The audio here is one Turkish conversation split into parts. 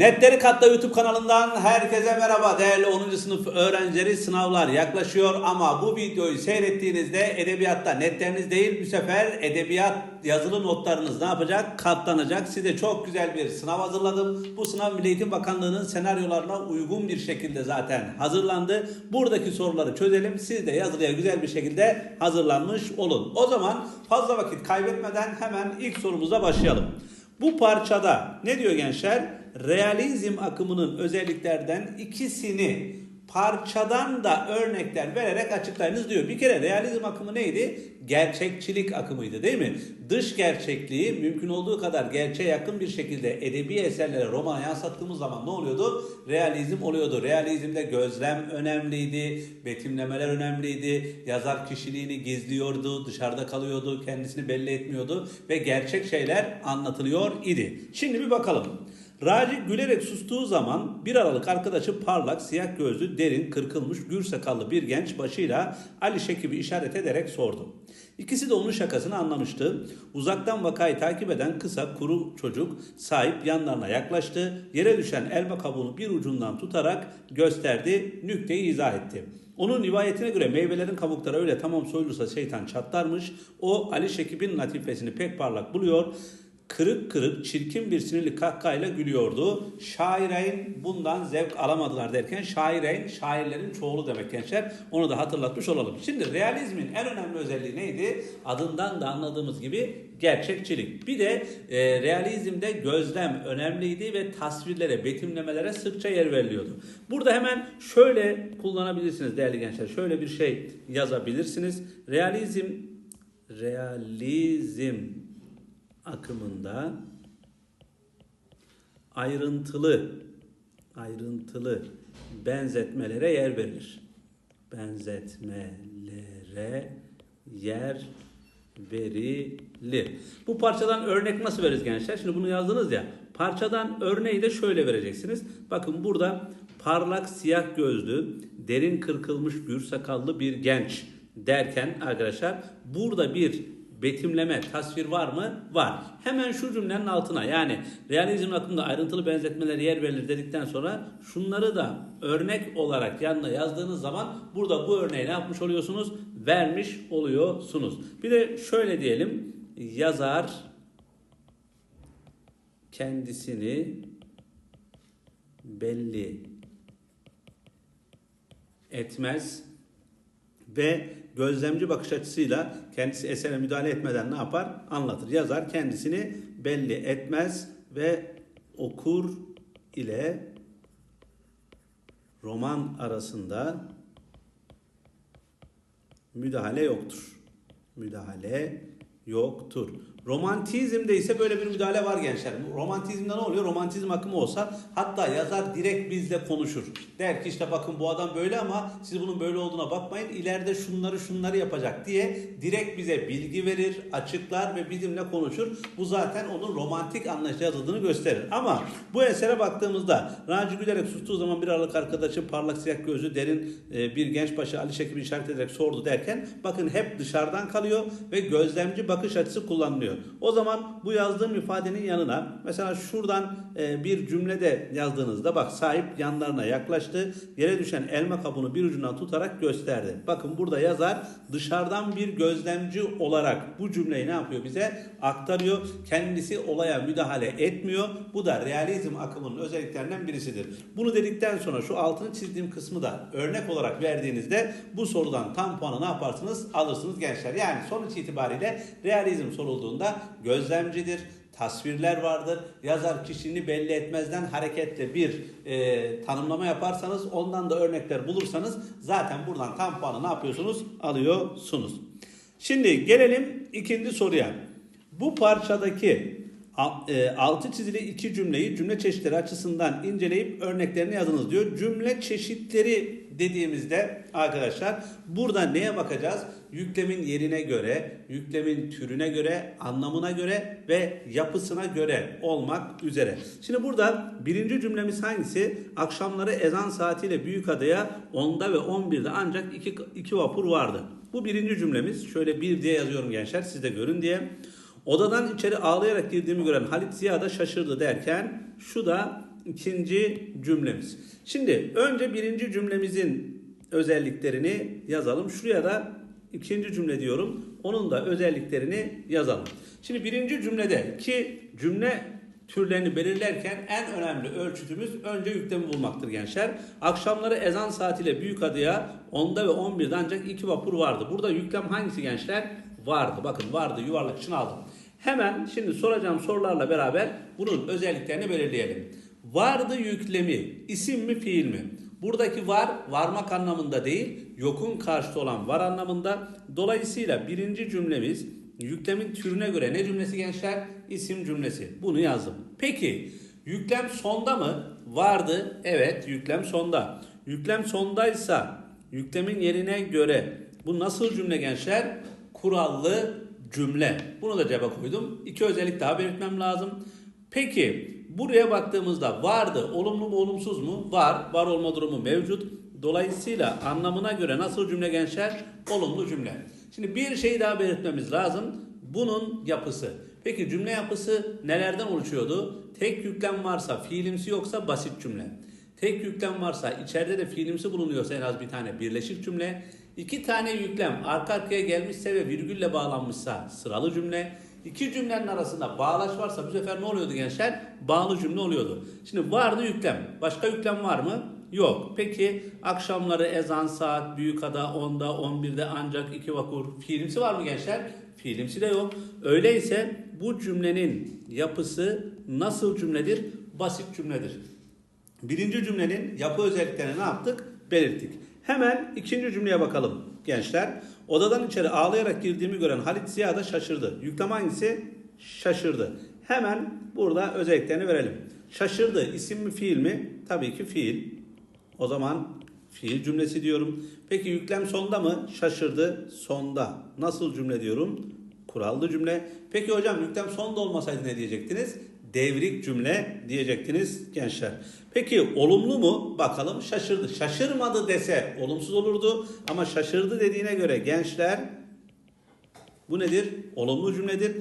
Netleri Katla YouTube kanalından herkese merhaba değerli 10. sınıf öğrencileri sınavlar yaklaşıyor ama bu videoyu seyrettiğinizde edebiyatta netleriniz değil bu sefer edebiyat yazılı notlarınız ne yapacak? Katlanacak. Size çok güzel bir sınav hazırladım. Bu sınav Milli Eğitim Bakanlığı'nın senaryolarına uygun bir şekilde zaten hazırlandı. Buradaki soruları çözelim. Siz de yazılıya güzel bir şekilde hazırlanmış olun. O zaman fazla vakit kaybetmeden hemen ilk sorumuza başlayalım. Bu parçada ne diyor gençler? Realizm akımının özelliklerden ikisini parçadan da örnekler vererek açıklayınız diyor. Bir kere realizm akımı neydi? Gerçekçilik akımıydı değil mi? Dış gerçekliği mümkün olduğu kadar gerçeğe yakın bir şekilde edebi eserlere, romana yansıttığımız zaman ne oluyordu? Realizm oluyordu. Realizmde gözlem önemliydi, betimlemeler önemliydi, yazar kişiliğini gizliyordu, dışarıda kalıyordu, kendisini belli etmiyordu ve gerçek şeyler anlatılıyor idi. Şimdi bir bakalım. Raci gülerek sustuğu zaman bir aralık arkadaşı parlak, siyah gözlü, derin, kırkılmış, gür sakallı bir genç başıyla Ali Şekib'i işaret ederek sordu. İkisi de onun şakasını anlamıştı. Uzaktan vakayı takip eden kısa, kuru çocuk sahip yanlarına yaklaştı. Yere düşen elma kabuğunu bir ucundan tutarak gösterdi, nükteyi izah etti. Onun rivayetine göre meyvelerin kabukları öyle tamam soyulursa şeytan çatlarmış. O Ali Şekib'in latifesini pek parlak buluyor kırık kırık çirkin bir sinirli kahkahayla gülüyordu. Şaireyn bundan zevk alamadılar derken şaireyn şairlerin çoğulu demek gençler. Onu da hatırlatmış olalım. Şimdi realizmin en önemli özelliği neydi? Adından da anladığımız gibi gerçekçilik. Bir de e, realizmde gözlem önemliydi ve tasvirlere, betimlemelere sıkça yer veriliyordu. Burada hemen şöyle kullanabilirsiniz değerli gençler. Şöyle bir şey yazabilirsiniz. Realizm realizm akımında ayrıntılı ayrıntılı benzetmelere yer verilir. Benzetmelere yer verilir. Bu parçadan örnek nasıl veririz gençler? Şimdi bunu yazdınız ya. Parçadan örneği de şöyle vereceksiniz. Bakın burada parlak siyah gözlü, derin kırkılmış gür sakallı bir genç derken arkadaşlar burada bir betimleme, tasvir var mı? Var. Hemen şu cümlenin altına yani realizm akımında ayrıntılı benzetmelere yer verilir dedikten sonra şunları da örnek olarak yanına yazdığınız zaman burada bu örneği ne yapmış oluyorsunuz? Vermiş oluyorsunuz. Bir de şöyle diyelim yazar kendisini belli etmez ve gözlemci bakış açısıyla kendisi esere müdahale etmeden ne yapar? Anlatır. Yazar kendisini belli etmez ve okur ile roman arasında müdahale yoktur. Müdahale yoktur. Romantizmde ise böyle bir müdahale var gençler. Romantizmde ne oluyor? Romantizm akımı olsa hatta yazar direkt bizle konuşur. Der ki işte bakın bu adam böyle ama siz bunun böyle olduğuna bakmayın. İleride şunları şunları yapacak diye direkt bize bilgi verir, açıklar ve bizimle konuşur. Bu zaten onun romantik anlayışla yazıldığını gösterir. Ama bu esere baktığımızda Raci gülerek sustuğu zaman bir aralık arkadaşı parlak siyah gözlü derin e, bir genç başı Ali Şekib'i işaret ederek sordu derken bakın hep dışarıdan kalıyor ve gözlemci bakış açısı kullanılıyor. O zaman bu yazdığım ifadenin yanına mesela şuradan e, bir cümlede yazdığınızda bak sahip yanlarına yaklaştı. Yere düşen elma kabuğunu bir ucundan tutarak gösterdi. Bakın burada yazar dışarıdan bir gözlemci olarak bu cümleyi ne yapıyor bize? Aktarıyor. Kendisi olaya müdahale etmiyor. Bu da realizm akımının özelliklerinden birisidir. Bunu dedikten sonra şu altını çizdiğim kısmı da örnek olarak verdiğinizde bu sorudan tam puanı ne yaparsınız? Alırsınız gençler. Yani sonuç itibariyle realizm sorulduğunda gözlemcidir, tasvirler vardır. Yazar kişiliğini belli etmezden hareketle bir e, tanımlama yaparsanız ondan da örnekler bulursanız zaten buradan tam puanı ne yapıyorsunuz? Alıyorsunuz. Şimdi gelelim ikinci soruya. Bu parçadaki altı çizili iki cümleyi cümle çeşitleri açısından inceleyip örneklerini yazınız diyor. Cümle çeşitleri dediğimizde arkadaşlar burada neye bakacağız? Yüklemin yerine göre, yüklemin türüne göre, anlamına göre ve yapısına göre olmak üzere. Şimdi burada birinci cümlemiz hangisi? Akşamları ezan saatiyle Büyükada'ya 10'da ve 11'de ancak iki, iki vapur vardı. Bu birinci cümlemiz. Şöyle bir diye yazıyorum gençler siz de görün diye. Odadan içeri ağlayarak girdiğimi gören Halit Ziya da şaşırdı derken şu da ikinci cümlemiz. Şimdi önce birinci cümlemizin özelliklerini yazalım. Şuraya da ikinci cümle diyorum. Onun da özelliklerini yazalım. Şimdi birinci cümlede ki cümle türlerini belirlerken en önemli ölçütümüz önce yüklemi bulmaktır gençler. Akşamları ezan saatiyle Büyükada'ya 10'da ve 11'de ancak iki vapur vardı. Burada yüklem hangisi gençler? Vardı. Bakın vardı yuvarlak için aldım. Hemen şimdi soracağım sorularla beraber bunun özelliklerini belirleyelim. Vardı yüklemi isim mi fiil mi? Buradaki var varmak anlamında değil yokun karşıtı olan var anlamında. Dolayısıyla birinci cümlemiz yüklemin türüne göre ne cümlesi gençler? İsim cümlesi. Bunu yazdım. Peki yüklem sonda mı? Vardı. Evet yüklem sonda. Yüklem sondaysa yüklemin yerine göre bu nasıl cümle gençler? Kurallı cümle. Bunu da cebe koydum. İki özellik daha belirtmem lazım. Peki buraya baktığımızda vardı olumlu mu olumsuz mu? Var. Var olma durumu mevcut. Dolayısıyla anlamına göre nasıl cümle gençler? Olumlu cümle. Şimdi bir şey daha belirtmemiz lazım. Bunun yapısı. Peki cümle yapısı nelerden oluşuyordu? Tek yüklem varsa, fiilimsi yoksa basit cümle. Tek yüklem varsa, içeride de fiilimsi bulunuyorsa en az bir tane birleşik cümle. İki tane yüklem arka arkaya gelmişse ve virgülle bağlanmışsa sıralı cümle. İki cümlenin arasında bağlaç varsa bu sefer ne oluyordu gençler? Bağlı cümle oluyordu. Şimdi vardı yüklem. Başka yüklem var mı? Yok. Peki akşamları ezan saat büyükada 10'da 11'de ancak iki vakur fiilimsi var mı gençler? Fiilimsi de yok. Öyleyse bu cümlenin yapısı nasıl cümledir? Basit cümledir. Birinci cümlenin yapı özelliklerini ne yaptık? Belirttik. Hemen ikinci cümleye bakalım gençler. Odadan içeri ağlayarak girdiğimi gören Halit Ziya da şaşırdı. Yüklem hangisi? Şaşırdı. Hemen burada özelliklerini verelim. Şaşırdı isim mi fiil mi? Tabii ki fiil. O zaman fiil cümlesi diyorum. Peki yüklem sonda mı? Şaşırdı sonda. Nasıl cümle diyorum? Kurallı cümle. Peki hocam yüklem sonda olmasaydı ne diyecektiniz? Devrik cümle diyecektiniz gençler. Peki olumlu mu? Bakalım şaşırdı. Şaşırmadı dese olumsuz olurdu. Ama şaşırdı dediğine göre gençler bu nedir? Olumlu cümledir.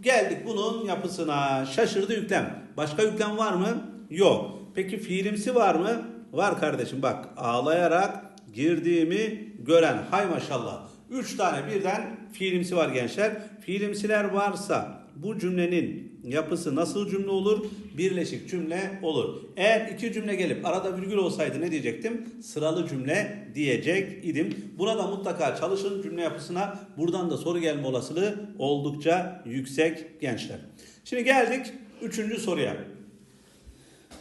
Geldik bunun yapısına. Şaşırdı yüklem. Başka yüklem var mı? Yok. Peki fiilimsi var mı? Var kardeşim bak ağlayarak girdiğimi gören hay maşallah. Üç tane birden fiilimsi var gençler. Fiilimsiler varsa bu cümlenin yapısı nasıl cümle olur? Birleşik cümle olur. Eğer iki cümle gelip arada virgül olsaydı ne diyecektim? Sıralı cümle diyecek idim. Buna da mutlaka çalışın cümle yapısına. Buradan da soru gelme olasılığı oldukça yüksek gençler. Şimdi geldik üçüncü soruya.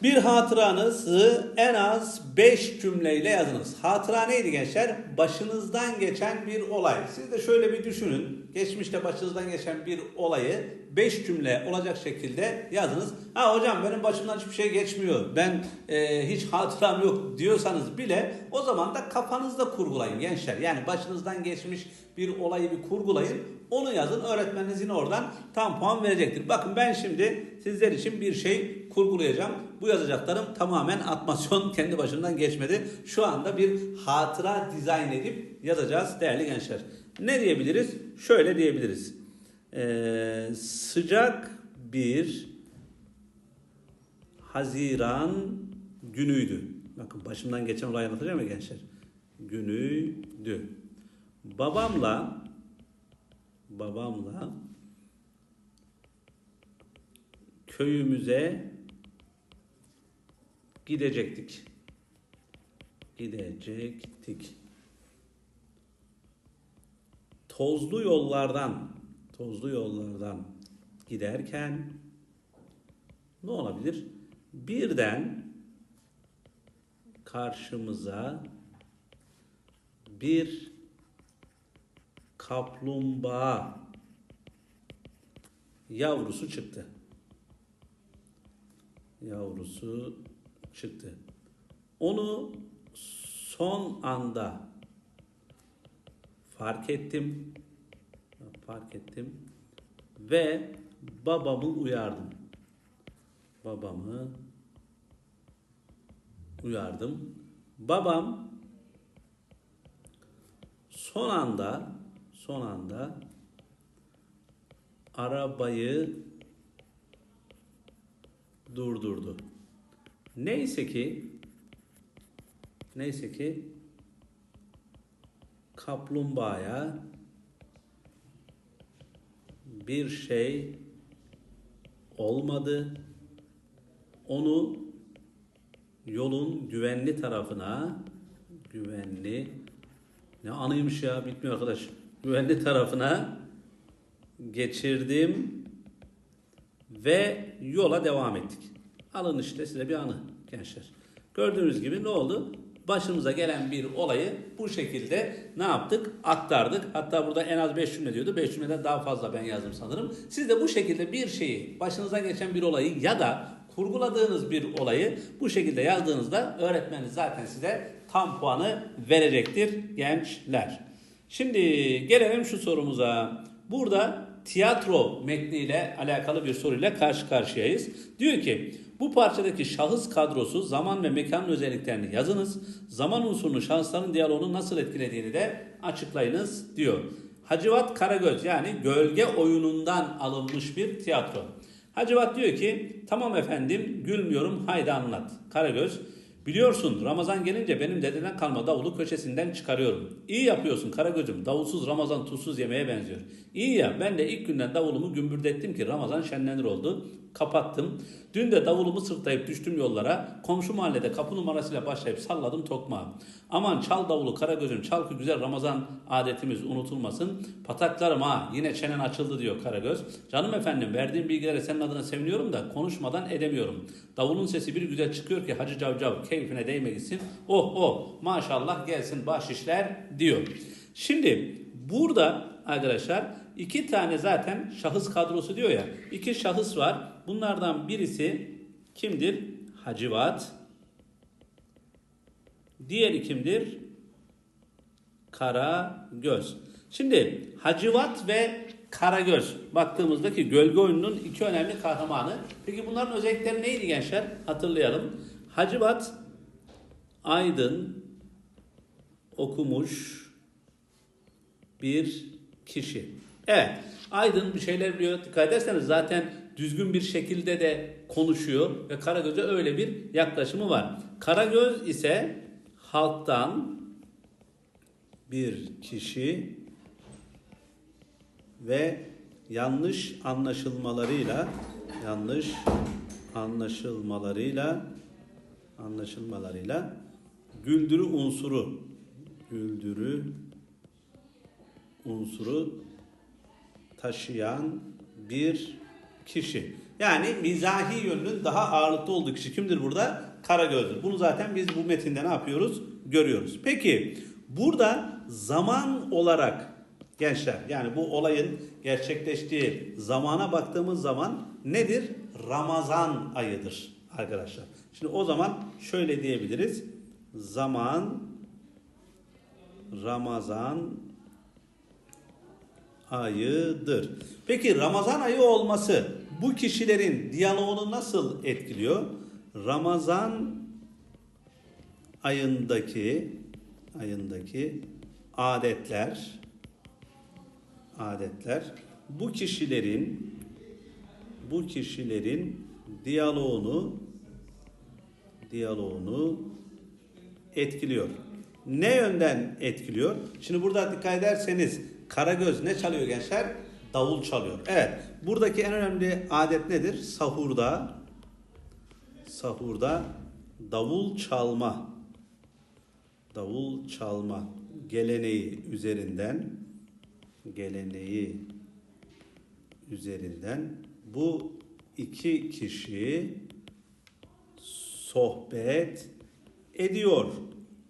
Bir hatıranızı en az 5 cümleyle yazınız. Hatıra neydi gençler? Başınızdan geçen bir olay. Siz de şöyle bir düşünün. Geçmişte başınızdan geçen bir olayı 5 cümle olacak şekilde yazınız. Ha hocam benim başımdan hiçbir şey geçmiyor. Ben e, hiç hatıram yok diyorsanız bile o zaman da kafanızda kurgulayın gençler. Yani başınızdan geçmiş bir olayı bir kurgulayın. Onu yazın. Öğretmeniniz yine oradan tam puan verecektir. Bakın ben şimdi sizler için bir şey kurgulayacağım. Bu yazacaklarım tamamen atmasyon kendi başımdan geçmedi. Şu anda bir hatıra dizayn edip yazacağız değerli gençler. Ne diyebiliriz? Şöyle diyebiliriz. Ee, sıcak bir Haziran günüydü. Bakın başımdan geçen olayı anlatacağım ya gençler. Günüydü. Babamla babamla köyümüze gidecektik. Gidecektik. Tozlu yollardan, tozlu yollardan giderken ne olabilir? Birden karşımıza bir kaplumbağa yavrusu çıktı. Yavrusu çıktı. Onu son anda fark ettim. Fark ettim ve babamı uyardım. Babamı uyardım. Babam son anda son anda arabayı durdurdu. Neyse ki neyse ki kaplumbağaya bir şey olmadı. Onu yolun güvenli tarafına güvenli ne anıymış ya bitmiyor arkadaş. Güvenli tarafına geçirdim ve yola devam ettik. Alın işte size bir anı gençler. Gördüğünüz gibi ne oldu? Başımıza gelen bir olayı bu şekilde ne yaptık? Aktardık. Hatta burada en az 5 cümle diyordu. 5 cümleden daha fazla ben yazdım sanırım. Siz de bu şekilde bir şeyi, başınıza geçen bir olayı ya da kurguladığınız bir olayı bu şekilde yazdığınızda öğretmeniniz zaten size tam puanı verecektir gençler. Şimdi gelelim şu sorumuza. Burada tiyatro metniyle alakalı bir soruyla karşı karşıyayız. Diyor ki bu parçadaki şahıs kadrosu zaman ve mekan özelliklerini yazınız. Zaman unsurunu şahısların diyaloğunu nasıl etkilediğini de açıklayınız diyor. Hacivat Karagöz yani gölge oyunundan alınmış bir tiyatro. Hacivat diyor ki tamam efendim gülmüyorum haydi anlat. Karagöz biliyorsun Ramazan gelince benim dededen kalma davulu köşesinden çıkarıyorum. İyi yapıyorsun Karagöz'üm davulsuz Ramazan tuzsuz yemeğe benziyor. İyi ya ben de ilk günden davulumu gümbürdettim ki Ramazan şenlenir oldu. Kapattım. Dün de davulumu sırtlayıp düştüm yollara. Komşu mahallede kapı numarasıyla başlayıp salladım tokmağı. Aman çal davulu Karagöz'üm çal ki güzel Ramazan adetimiz unutulmasın. Pataklarım ha yine çenen açıldı diyor Karagöz. Canım efendim verdiğim bilgilere senin adına seviniyorum da konuşmadan edemiyorum. Davulun sesi bir güzel çıkıyor ki Hacı Cavcav keyfine değme gitsin. Oh oh maşallah gelsin bahşişler diyor. Şimdi burada arkadaşlar iki tane zaten şahıs kadrosu diyor ya. iki şahıs var. Bunlardan birisi kimdir? Hacivat. Diğeri kimdir? Kara Göz. Şimdi Hacivat ve Karagöz baktığımızdaki gölge oyununun iki önemli kahramanı. Peki bunların özellikleri neydi gençler? Hatırlayalım. Hacivat aydın okumuş bir kişi. Evet. Aydın bir şeyler biliyor. Dikkat ederseniz zaten düzgün bir şekilde de konuşuyor ve Karagöz'e öyle bir yaklaşımı var. Karagöz ise halktan bir kişi ve yanlış anlaşılmalarıyla yanlış anlaşılmalarıyla anlaşılmalarıyla güldürü unsuru güldürü unsuru taşıyan bir kişi. Yani mizahi yönünün daha ağırlıklı olduğu kişi kimdir burada? Karagöz'dür. Bunu zaten biz bu metinde ne yapıyoruz? Görüyoruz. Peki burada zaman olarak gençler yani bu olayın gerçekleştiği zamana baktığımız zaman nedir? Ramazan ayıdır arkadaşlar. Şimdi o zaman şöyle diyebiliriz. Zaman Ramazan ayıdır. Peki Ramazan ayı olması bu kişilerin diyaloğunu nasıl etkiliyor? Ramazan ayındaki ayındaki adetler adetler bu kişilerin bu kişilerin diyaloğunu diyaloğunu etkiliyor. Ne yönden etkiliyor? Şimdi burada dikkat ederseniz Karagöz ne çalıyor gençler? Davul çalıyor. Evet. Buradaki en önemli adet nedir? Sahurda sahurda davul çalma davul çalma geleneği üzerinden geleneği üzerinden bu iki kişi sohbet ediyor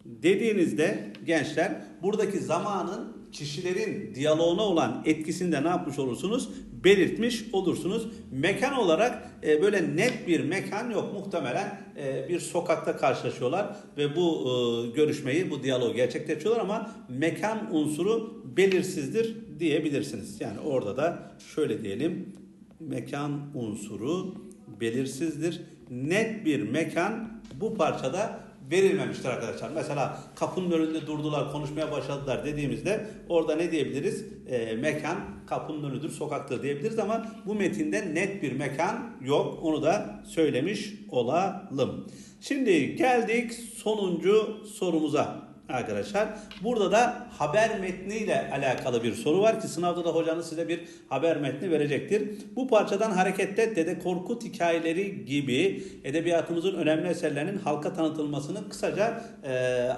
dediğinizde gençler buradaki zamanın kişilerin diyaloğuna olan etkisinde ne yapmış olursunuz? Belirtmiş olursunuz. Mekan olarak e, böyle net bir mekan yok. Muhtemelen e, bir sokakta karşılaşıyorlar ve bu e, görüşmeyi, bu diyaloğu gerçekleştiriyorlar ama mekan unsuru belirsizdir diyebilirsiniz. Yani orada da şöyle diyelim. Mekan unsuru belirsizdir. Net bir mekan bu parçada verilmemiştir arkadaşlar. Mesela kapının önünde durdular, konuşmaya başladılar dediğimizde orada ne diyebiliriz? E, mekan kapının önüdür, sokaktır diyebiliriz ama bu metinde net bir mekan yok. Onu da söylemiş olalım. Şimdi geldik sonuncu sorumuza arkadaşlar. Burada da haber metniyle alakalı bir soru var ki sınavda da hocanız size bir haber metni verecektir. Bu parçadan hareketle Dede Korkut hikayeleri gibi edebiyatımızın önemli eserlerinin halka tanıtılmasını kısaca e,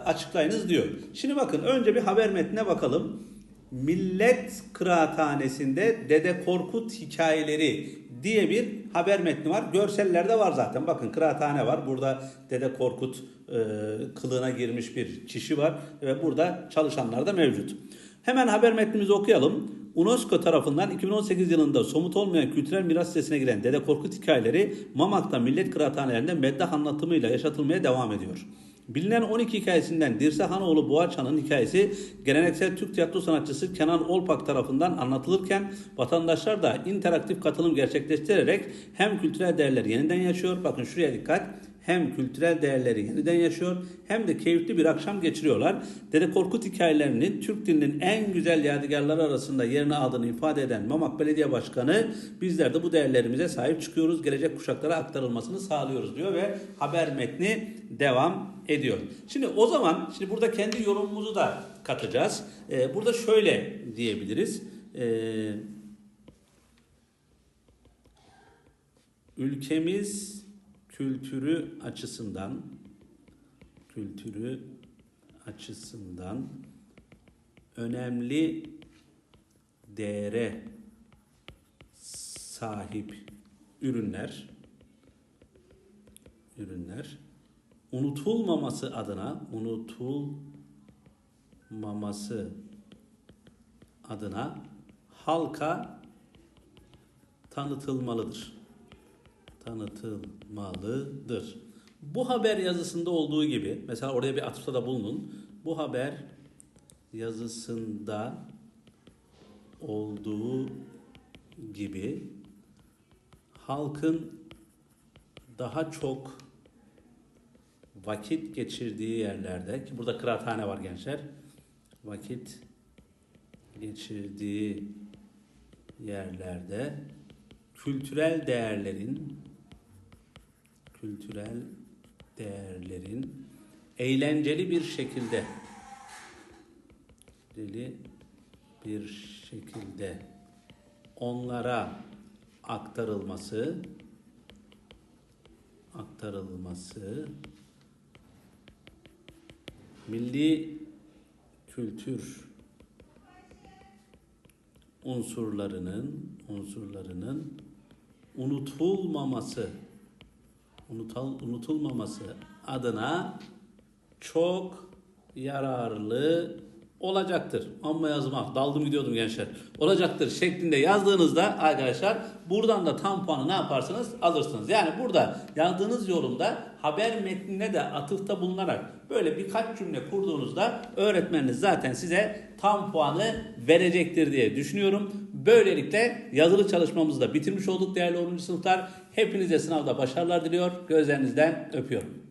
açıklayınız diyor. Şimdi bakın önce bir haber metnine bakalım. Millet Kıraathanesi'nde Dede Korkut hikayeleri diye bir haber metni var. Görsellerde var zaten. Bakın kıraathane var. Burada Dede Korkut e, kılığına girmiş bir kişi var ve burada çalışanlar da mevcut. Hemen haber metnimizi okuyalım. UNESCO tarafından 2018 yılında somut olmayan kültürel miras listesine giren Dede Korkut hikayeleri Mamak'ta millet kıraathanelerinde meddah anlatımıyla yaşatılmaya devam ediyor. Bilinen 12 hikayesinden Dirse Hanoğlu Boğaçan'ın hikayesi geleneksel Türk tiyatro sanatçısı Kenan Olpak tarafından anlatılırken vatandaşlar da interaktif katılım gerçekleştirerek hem kültürel değerleri yeniden yaşıyor. Bakın şuraya dikkat hem kültürel değerleri yeniden yaşıyor hem de keyifli bir akşam geçiriyorlar. Dede Korkut hikayelerini Türk dilinin en güzel yadigarları arasında yerini aldığını ifade eden Mamak Belediye Başkanı bizler de bu değerlerimize sahip çıkıyoruz. Gelecek kuşaklara aktarılmasını sağlıyoruz diyor ve haber metni devam ediyor. Şimdi o zaman şimdi burada kendi yorumumuzu da katacağız. Ee, burada şöyle diyebiliriz. Ee, ülkemiz kültürü açısından kültürü açısından önemli değere sahip ürünler ürünler unutulmaması adına unutulmaması adına halka tanıtılmalıdır tanıtılmalıdır. Bu haber yazısında olduğu gibi, mesela oraya bir atıfta da bulunun. Bu haber yazısında olduğu gibi halkın daha çok vakit geçirdiği yerlerde ki burada kıraathane var gençler. Vakit geçirdiği yerlerde kültürel değerlerin kültürel değerlerin eğlenceli bir şekilde eğlenceli bir şekilde onlara aktarılması aktarılması milli kültür unsurlarının unsurlarının unutulmaması unutal, unutulmaması adına çok yararlı olacaktır. Amma yazmak, daldım gidiyordum gençler. Olacaktır şeklinde yazdığınızda arkadaşlar buradan da tam puanı ne yaparsınız? Alırsınız. Yani burada yazdığınız yorumda haber metnine de atıfta bulunarak böyle birkaç cümle kurduğunuzda öğretmeniniz zaten size tam puanı verecektir diye düşünüyorum. Böylelikle yazılı çalışmamızı da bitirmiş olduk değerli 10. sınıflar. Hepinize sınavda başarılar diliyor. Gözlerinizden öpüyorum.